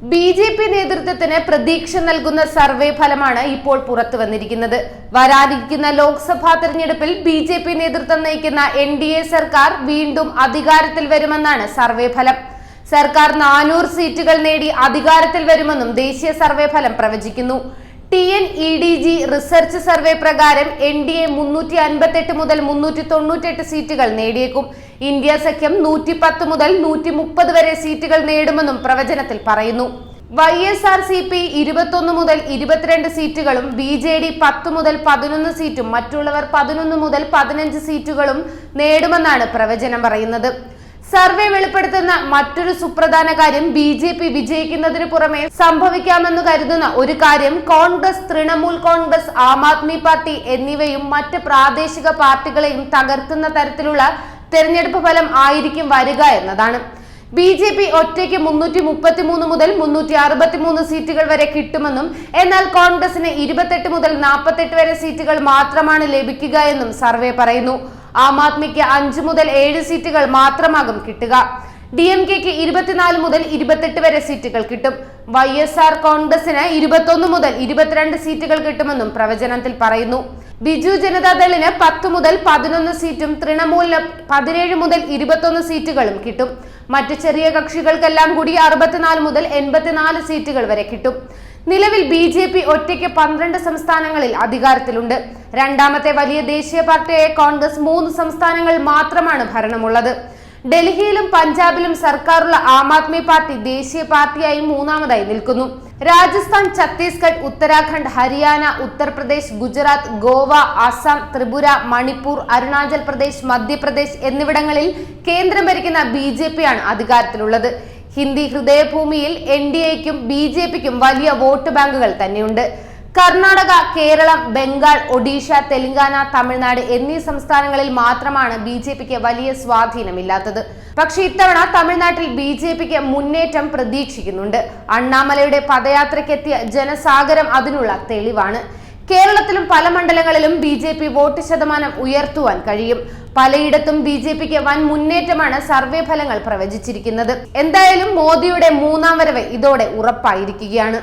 B J P നേതൃത്വത്തിന് പ്രതീക്ഷ നൽകുന്ന സർവേ ഫലമാണ് ഇപ്പോൾ പുറത്തു വന്നിരിക്കുന്നത്. വരാനിരിക്കുന്ന ലോക്സഭാ തെരഞ്ഞെടുപ്പിൽ ബി ജെ പി നേതൃത്വം നയിക്കുന്ന എൻ ഡി എ സർക്കാർ വീണ്ടും അധികാരത്തിൽ വരുമെന്നാണ് സർവേ ഫലം. സർക്കാർ നാനൂറ് സീറ്റുകൾ നേടി അധികാരത്തിൽ വരുമെന്നും ദേശീയ സർവേ ഫലം പ്രവചിക്കുന്നു. T N E D G research survey പ്രകാരം എൻ ഡി എ മുന്നൂറ്റി അൻപത്തെട്ട് മുതൽ മുന്നൂറ്റി തൊണ്ണൂറ്റെട്ട് സീറ്റുകൾ നേടിയേക്കും. ഇന്ത്യ സഖ്യം നൂറ്റി പത്ത് മുതൽ നൂറ്റി മുപ്പത് വരെ സീറ്റുകൾ നേടുമെന്നും പ്രവചനത്തിൽ പറയുന്നു. Y S R C P ഇരുപത്തൊന്ന് മുതൽ ഇരുപത്തിരണ്ട് സീറ്റുകളും ബി ജെ ഡി പത്ത് മുതൽ പതിനൊന്ന് സീറ്റും മറ്റുള്ളവർ പതിനൊന്ന് മുതൽ പതിനഞ്ച് സീറ്റുകളും നേടുമെന്നാണ് പ്രവചനം പറയുന്നത്. സർവേ വെളിപ്പെടുത്തുന്ന മറ്റൊരു സുപ്രധാന കാര്യം ബി ജെ പി വിജയിക്കുന്നതിന് പുറമെ സംഭവിക്കാമെന്ന് കരുതുന്ന ഒരു കാര്യം Congress Trinamool Congress Aam Aadmi party എന്നിവയും മറ്റ് പ്രാദേശിക പാർട്ടികളെയും തകർക്കുന്ന തരത്തിലുള്ള തെരഞ്ഞെടുപ്പ് ഫലം ആയിരിക്കും വരിക എന്നതാണ്. ബി ജെ പി ഒറ്റയ്ക്ക് മുന്നൂറ്റി മുപ്പത്തി മൂന്ന് മുതൽ മുന്നൂറ്റി അറുപത്തി മൂന്ന് സീറ്റുകൾ വരെ കിട്ടുമെന്നും എന്നാൽ കോൺഗ്രസിന് ഇരുപത്തെട്ട് മുതൽ നാൽപ്പത്തെട്ട് വരെ സീറ്റുകൾ മാത്രമാണ് ലഭിക്കുക എന്നും സർവേ പറയുന്നു. ആം ആദ്മിക്ക് അഞ്ച് മുതൽ ഏഴ് സീറ്റുകൾ മാത്രമാകും കിട്ടുക. ഡി എം കെക്ക് ഇരുപത്തിനാല് മുതൽ ഇരുപത്തെട്ട് വരെ സീറ്റുകൾ കിട്ടും. വൈ എസ് ആർ കോൺഗ്രസിന് ഇരുപത്തൊന്ന് മുതൽ ഇരുപത്തിരണ്ട് സീറ്റുകൾ കിട്ടുമെന്നും പ്രവചനത്തിൽ പറയുന്നു. ബിജു ജനതാദളിന് പത്ത് മുതൽ പതിനൊന്ന് സീറ്റും തൃണമൂലിന് പതിനേഴ് മുതൽ ഇരുപത്തൊന്ന് സീറ്റുകളും കിട്ടും. മറ്റ് ചെറിയ കക്ഷികൾക്കെല്ലാം കൂടി അറുപത്തിനാല് മുതൽ എൺപത്തിനാല് സീറ്റുകൾ വരെ കിട്ടും. നിലവിൽ ബി ജെ പി ഒറ്റയ്ക്ക് പന്ത്രണ്ട് സംസ്ഥാനങ്ങളിൽ അധികാരത്തിലുണ്ട്. രണ്ടാമത്തെ വലിയ ദേശീയ പാർട്ടിയായ കോൺഗ്രസ് മൂന്ന് സംസ്ഥാനങ്ങൾ മാത്രമാണ് ഭരണമുള്ളത്. ഡൽഹിയിലും പഞ്ചാബിലും സർക്കാരുള്ള ആം ആദ്മി പാർട്ടി ദേശീയ പാർട്ടിയായി മൂന്നാമതായി നിൽക്കുന്നു. രാജസ്ഥാൻ ഛത്തീസ്ഗഡ് ഉത്തരാഖണ്ഡ് ഹരിയാന ഉത്തർപ്രദേശ് ഗുജറാത്ത് ഗോവ ആസാം ത്രിപുര മണിപ്പൂർ അരുണാചൽ പ്രദേശ് മധ്യപ്രദേശ് എന്നിവിടങ്ങളിൽ കേന്ദ്രം ഭരിക്കുന്ന ബി ജെ പി ആണ് അധികാരത്തിലുള്ളത്. ഹിന്ദി ഹൃദയഭൂമിയിൽ എൻ ഡി എക്കും ബി ജെ പിക്കും വലിയ വോട്ട് ബാങ്കുകൾ തന്നെയുണ്ട്. കർണാടക കേരളം ബംഗാൾ ഒഡീഷ തെലങ്കാന തമിഴ്നാട് എന്നീ സംസ്ഥാനങ്ങളിൽ മാത്രമാണ് ബി ജെ പിക്ക് വലിയ സ്വാധീനമില്ലാത്തത്. പക്ഷെ ഇത്തവണ തമിഴ്നാട്ടിൽ ബി ജെ പിക്ക് മുന്നേറ്റം പ്രതീക്ഷിക്കുന്നുണ്ട്. അണ്ണാമലയുടെ പദയാത്രയ്ക്കെത്തിയ ജനസാഗരം അതിനുള്ള തെളിവാണ്. കേരളത്തിലും പല മണ്ഡലങ്ങളിലും ബി ജെ പി വോട്ട് ശതമാനം ഉയർത്തുവാൻ കഴിയും. പലയിടത്തും ബി ജെ പിക്ക് വൻ മുന്നേറ്റമാണ് സർവേ ഫലങ്ങൾ പ്രവചിച്ചിരിക്കുന്നത്. എന്തായാലും മോദിയുടെ മൂന്നാം വരവ് ഇതോടെ ഉറപ്പായിരിക്കുകയാണ്.